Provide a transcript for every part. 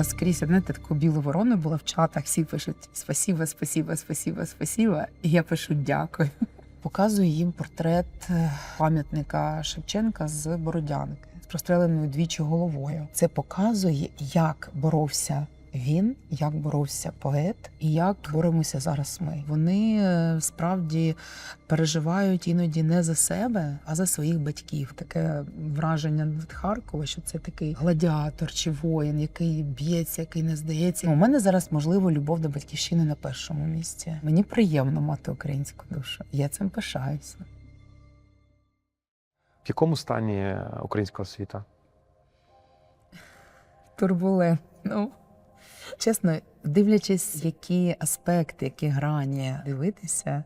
Я скрізь, знаєте, таку білу ворону була в чатах, всі пишуть спасіба, спасіба, спасіба, спасіба. І я пишу дякую. Показую їм портрет е, пам'ятника Шевченка з Бородянки з простреленою двічі головою. Це показує, як боровся він, як боровся поет, і як боремося зараз ми. Вони е, справді переживають іноді не за себе, а за своїх батьків. Таке враження від Харкова, що це такий гладіатор чи воїн, який б'ється, який не здається. У мене зараз можливо любов до батьківщини на першому місці. Мені приємно мати українську душу. Я цим пишаюся. В якому стані українська освіта? турбулентно. Чесно, дивлячись, які аспекти, які грані дивитися.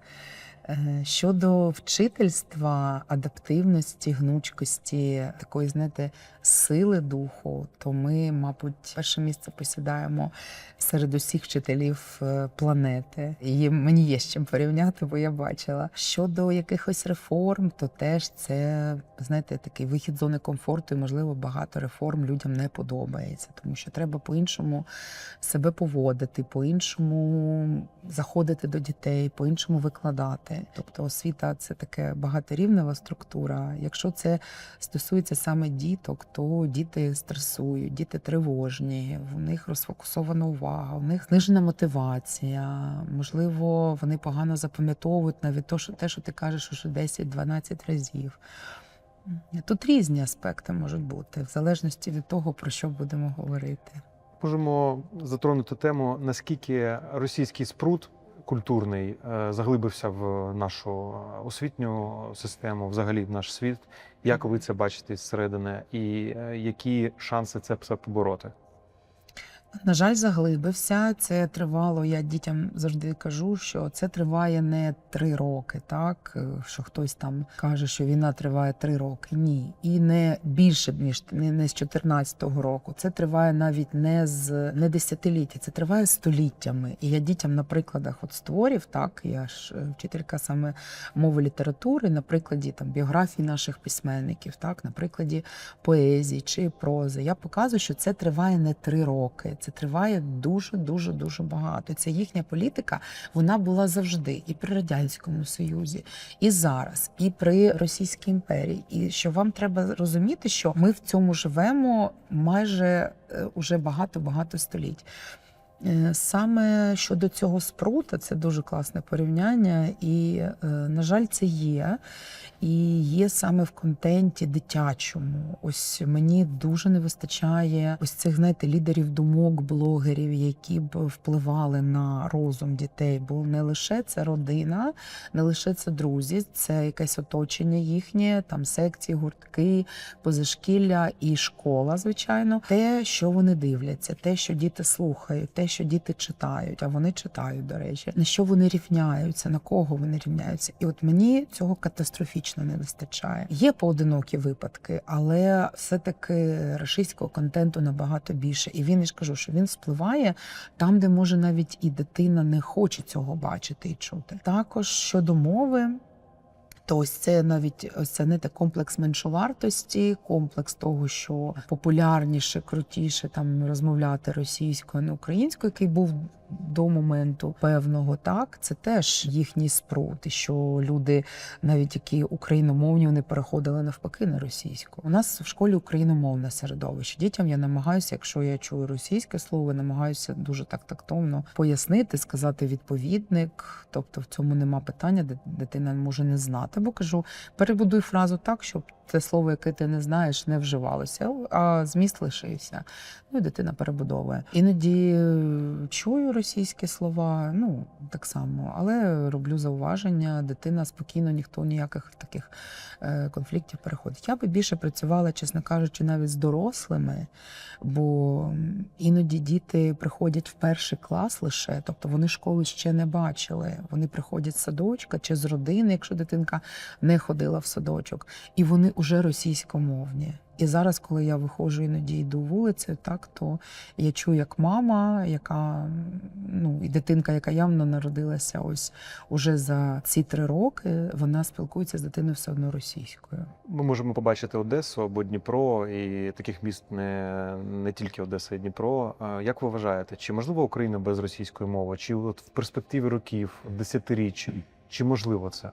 Е, Щодо вчительства, адаптивності, гнучкості, такої, знаєте, сили духу, то ми, мабуть, перше місце посідаємо серед усіх вчителів е, планети. І мені є з чим порівняти, бо я бачила. Щодо якихось реформ, то теж це знаєте такий вихід зони комфорту, і можливо багато реформ людям не подобається, тому що треба по-іншому себе поводити, по-іншому заходити до дітей, по-іншому викладати. Тобто освіта це таке багаторівнева структура. Якщо це стосується саме діток, то діти стресують, діти тривожні, в них розфокусована увага, в них знижена мотивація. Можливо, вони погано запам'ятовують навіть то, що те, що ти кажеш уже 10-12 разів. Тут різні аспекти можуть бути, в залежності від того, про що будемо говорити. Можемо затронути тему, наскільки російський спрут культурний е, заглибився в нашу освітню систему, взагалі в наш світ. Як ви це бачите зсередини, і е, які шанси це все побороти? На жаль, заглибився. Це тривало. Я дітям завжди кажу, що це триває не три роки, так е, що хтось там каже, що війна триває три роки. Ні, і не більше ніж не, не з 14-го року. Це триває навіть не з не десятиліття, це триває століттями. І я дітям на прикладах от створів, так я ж е, вчителька саме мови літератури, на прикладі там біографій наших письменників, так на прикладі поезії чи прози. Я показую, що це триває не три роки. Це триває дуже, дуже, дуже багато. Ця їхня політика. Вона була завжди і при радянському союзі, і зараз, і при Російській імперії. І що вам треба розуміти, що ми в цьому живемо майже е, уже багато багато століть. Е, Саме щодо цього спрута, це дуже класне порівняння, і, е, на жаль, це є. І є саме в контенті дитячому. Ось мені дуже не вистачає ось цих, знаєте, лідерів думок, блогерів, які б впливали на розум дітей. Бо не лише це родина, не лише це друзі, це якесь оточення їхнє, там секції, гуртки, позашкілля і школа, звичайно, те, що вони дивляться, те, що діти слухають, те, що діти читають, а вони читають, до речі, на що вони рівняються, на кого вони рівняються. І от мені цього катастрофічно не вистачає. Є поодинокі випадки, але все-таки рашистського контенту набагато більше. І він я ж кажу, що він спливає там, де може навіть і дитина не хоче цього бачити і чути. Також щодо мови. То ось це навіть ось це не комплекс меншовартості, комплекс того, що популярніше, крутіше там розмовляти російською, а не українською, який був до моменту певного, так це теж їхній спрут, що люди, навіть які україномовні, вони переходили навпаки на російську. У нас в школі україномовне середовище. Дітям я намагаюся, якщо я чую російське слово, намагаюся дуже так тактовно пояснити, сказати відповідник. Тобто в цьому нема питання, де дитина може не знати. Бо кажу, перебудуй фразу так, щоб це слово, яке ти не знаєш, не вживалося, а зміст лишився. Ну і дитина перебудовує. Іноді е, чую російські слова, ну так само, але роблю зауваження. Дитина спокійно, ніхто ніяких таких е, конфліктів переходить. Я би більше працювала, чесно кажучи, навіть з дорослими, бо іноді діти приходять в перший клас лише, тобто вони школи ще не бачили. Вони приходять з садочка чи з родини, якщо дитинка не ходила в садочок, і вони уже російськомовні. І зараз, коли я виходжу іноді йду вулицею, так то я чую, як мама, яка ну і дитинка, яка явно народилася ось уже за ці три роки, вона спілкується з дитиною все одно російською. Ми можемо побачити Одесу або Дніпро, і таких міст не, не тільки Одеса і Дніпро. Як ви вважаєте, чи можливо Україна без російської мови? Чи от в перспективі років, десятиріч, чи можливо це?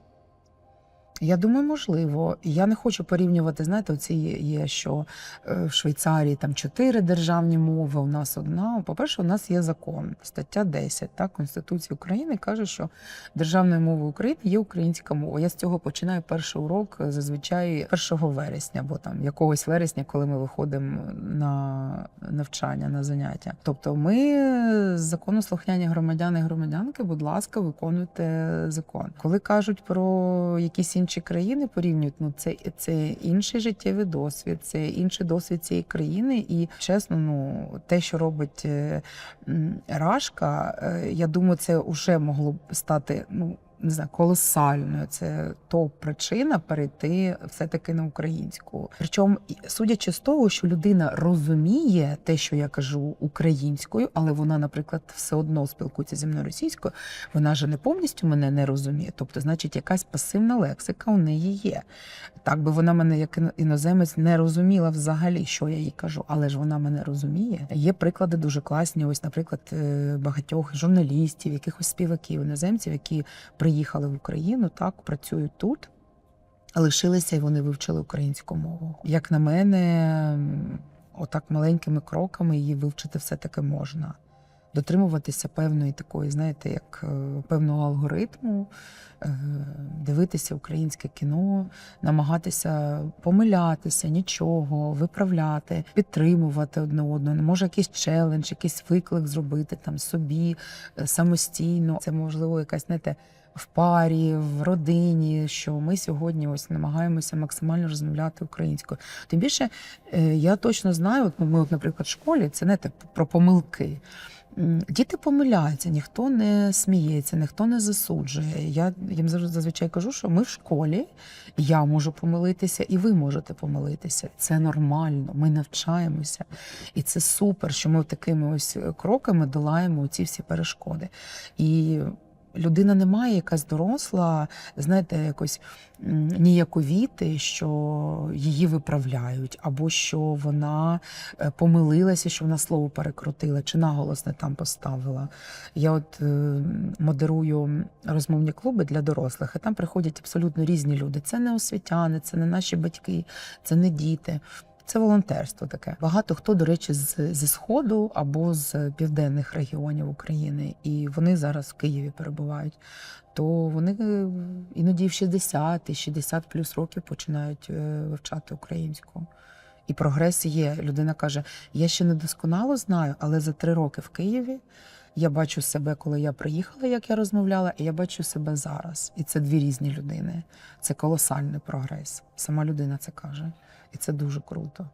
Я думаю, можливо. Я не хочу порівнювати. Знаєте, оці є, що е, в Швейцарії там чотири державні мови. У нас одна. По-перше, у нас є закон, стаття 10 так, Конституції України каже, що державною мовою України є українська мова. Я з цього починаю перший урок е, зазвичай 1 вересня, або там якогось вересня, коли ми виходимо на навчання, на заняття. Тобто, ми законослухняні громадяни і громадянки, будь ласка, виконуйте закон. Коли кажуть про якісь інші країни, порівнюють, ну це, це інший життєвий досвід, це інший досвід цієї країни. І чесно, ну те, що робить е, Рашка, е, я думаю, це вже могло б стати ну. Не знаю, колосальною. Це топ-причина перейти все-таки на українську. Причому, судячи з того, що людина розуміє те, що я кажу українською, але вона, наприклад, все одно спілкується зі мною російською, вона ж не повністю мене не розуміє. Тобто, значить, якась пасивна лексика у неї є. Так би вона мене як іноземець не розуміла взагалі, що я їй кажу, але ж вона мене розуміє. Є приклади дуже класні. Ось, наприклад, е, багатьох журналістів, якихось співаків, іноземців, які приїхали в Україну, так працюють тут. Лишилися і вони вивчили українську мову. Як на мене, отак маленькими кроками її вивчити все-таки можна. Дотримуватися певної такої, знаєте, як е, певного алгоритму, е, дивитися українське кіно, намагатися помилятися, нічого, виправляти, підтримувати одне одного. Може, якийсь челендж, якийсь виклик зробити там собі е, самостійно. Це можливо якась знаєте, в парі, в родині, що ми сьогодні ось намагаємося максимально розмовляти українською. Тим більше е, я точно знаю, от ми, от, наприклад, в школі це не те про помилки. Діти помиляються, ніхто не сміється, ніхто не засуджує. Я їм зазвичай кажу, що ми в школі, я можу помилитися, і ви можете помилитися. Це нормально, ми навчаємося. І це супер, що ми такими ось кроками долаємо ці всі перешкоди. І людина не має якась доросла, знаєте, якось ніяковіти, що її виправляють, або що вона е, помилилася, що вона слово перекрутила, чи наголос не там поставила. Я от е, модерую розмовні клуби для дорослих, і там приходять абсолютно різні люди. Це не освітяни, це не наші батьки, це не діти. Це волонтерство таке. Багато хто, до речі, з, зі сходу або з південних регіонів України, і вони зараз в Києві перебувають. То вони е, іноді в 60 і 60 плюс років починають е, вивчати українську. І прогрес є. Людина каже: я ще не досконало знаю, але за три роки в Києві я бачу себе, коли я приїхала, як я розмовляла, і я бачу себе зараз. І це дві різні людини. Це колосальний прогрес. Сама людина це каже. І це дуже круто.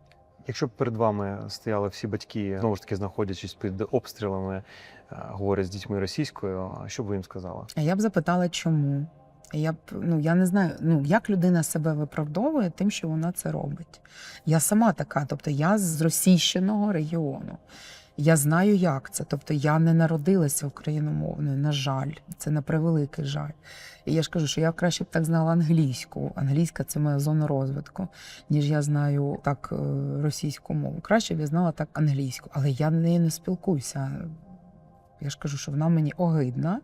Якщо б перед вами стояли всі батьки, знову ж таки знаходячись під обстрілами, е, говорять з дітьми російською, що б ви їм сказали? Я б запитала, чому. Я б ну я не знаю, ну як людина себе виправдовує тим, що вона це робить. Я сама така, тобто я з російщеного регіону. Я знаю, як це. Тобто я не народилася україномовною, на жаль, це на превеликий жаль. І я ж кажу, що я краще б так знала англійську. Англійська це моя зона розвитку, ніж я знаю так е, російську мову. Краще б я знала так англійську, але я нею не спілкуюся. Я ж кажу, що вона мені огидна.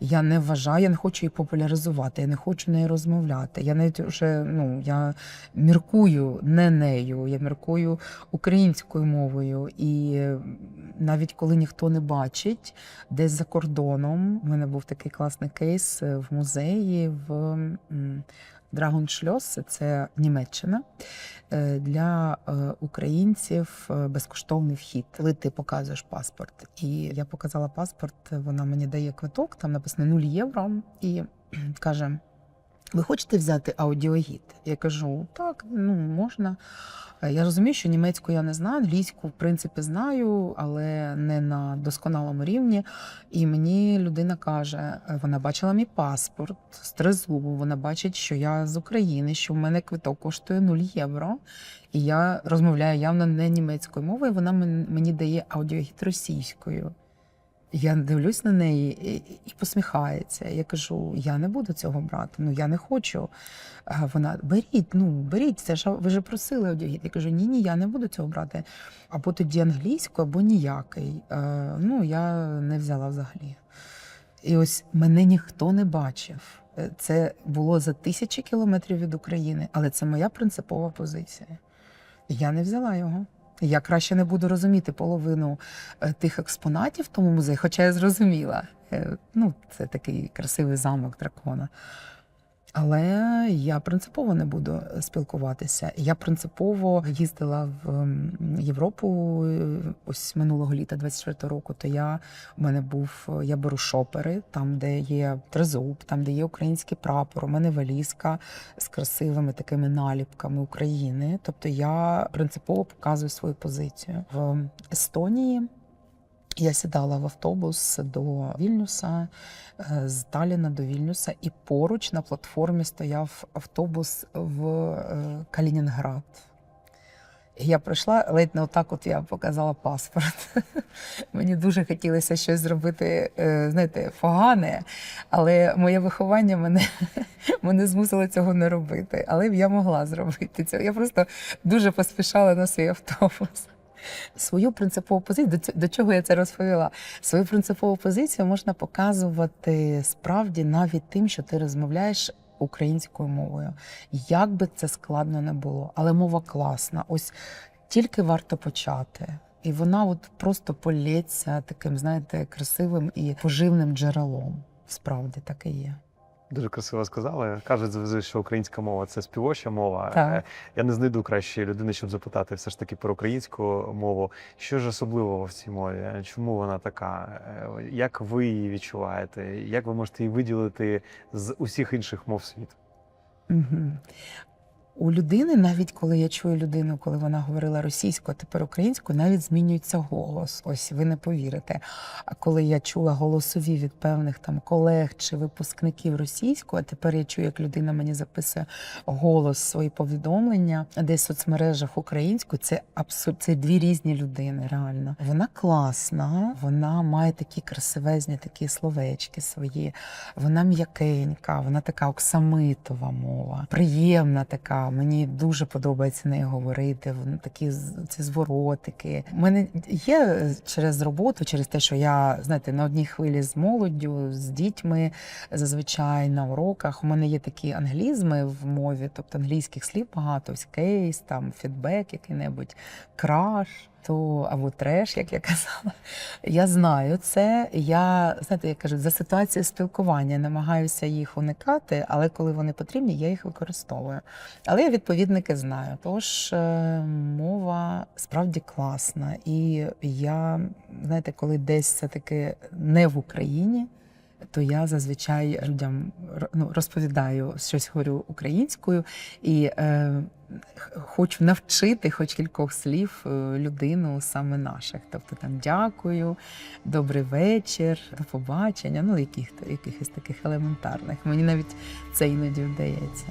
Я не вважаю, я не хочу її популяризувати, я не хочу нею розмовляти. Я навіть вже ну я міркую не нею, я міркую українською мовою. І навіть коли ніхто не бачить, десь за кордоном у мене був такий класний кейс е, в музеї в м, Драгоншльос, це Німеччина. Е, Для е, українців е, безкоштовний вхід, коли ти показуєш паспорт. І я показала паспорт, вона мені дає квиток, там написано 0 євро, і каже: Ви хочете взяти аудіогід? Я кажу, так, ну можна. Е, Я розумію, що німецьку я не знаю, англійську, в принципі, знаю, але не на досконалому рівні. І мені людина каже: е, вона бачила мій паспорт з тризубу, вона бачить, що я з України, що в мене квиток коштує 0 євро. І я розмовляю явно не німецькою мовою, вона мені дає аудіогід російською. Я дивлюсь на неї і, посміхається. Я кажу: я не буду цього брати. Ну я не хочу. Вона беріть, ну беріть, це ж ви ж просили аудіогід. Я кажу, ні, ні, я не буду цього брати. Або тоді англійську, або ніякий. Е, ну я не взяла взагалі. І ось мене ніхто не бачив. Е, Це було за тисячі кілометрів від України, але це моя принципова позиція. Я не взяла його. Я краще не буду розуміти половину е, тих експонатів в тому музеї, хоча я зрозуміла. Е, Ну, це такий красивий замок дракона. Але я принципово не буду спілкуватися. Я принципово їздила в Європу е, ось минулого літа, 24 року. То я у мене був я беру шопери, там, де є тризуб, там, де є український прапор. У мене валізка з красивими такими наліпками України. Тобто я принципово показую свою позицію в Естонії. Я сідала в автобус до Вільнюса, е, з Таліна до Вільнюса, і поруч на платформі стояв автобус в е, Калінінград. Я прийшла, ледь не отак от я показала паспорт. Мені дуже хотілося щось зробити, е, знаєте, погане, але моє виховання мене, мене змусило цього не робити. Але я могла зробити це. Я просто дуже поспішала на свій автобус. Свою принципову позицію, до, чого я це розповіла? Свою принципову позицію можна показувати справді навіть тим, що ти розмовляєш українською мовою. Як би це складно не було, але мова класна. Ось тільки варто почати. І вона от просто полється таким, знаєте, красивим і поживним джерелом. Справді таке є. Дуже красиво сказали. Кажуть завжди, що українська мова це співоча мова. Так. Е, Я не знайду кращої людини, щоб запитати все ж таки про українську мову. Що ж особливого в цій мові? Чому вона така? Е, Як ви її відчуваєте? Як ви можете її виділити з усіх інших мов світу? Угу. У людини, навіть коли я чую людину, коли вона говорила російською, а тепер українською, навіть змінюється голос. Ось ви не повірите. А коли я чула голосові від певних там колег чи випускників російською, а тепер я чую, як людина мені записує голос свої повідомлення десь в соцмережах українською, це абсурд, це дві різні людини. Реально вона класна, вона має такі красивезні такі словечки свої. Вона м'якенька, вона така оксамитова мова, приємна така. Мені дуже подобається нею говорити. Такі ці зворотики. У мене є через роботу, через те, що я знаєте, на одній хвилі з молоддю, з дітьми зазвичай на уроках. У мене є такі англізми в мові, тобто англійських слів багато, ось кейс, там фідбек, який-небудь краш. То або треш, як я казала. Я знаю це. Я знаєте, я кажу, за ситуацією спілкування намагаюся їх уникати, але коли вони потрібні, я їх використовую. Але я відповідники знаю. Тож е, мова справді класна. І я, знаєте, коли десь все-таки не в Україні, то я зазвичай людям ну, розповідаю щось говорю українською і е, хочу навчити хоч кількох слів е, людину саме наших. Тобто там дякую, добрий вечір, до побачення, ну яких, якихось таких елементарних. Мені навіть це іноді вдається.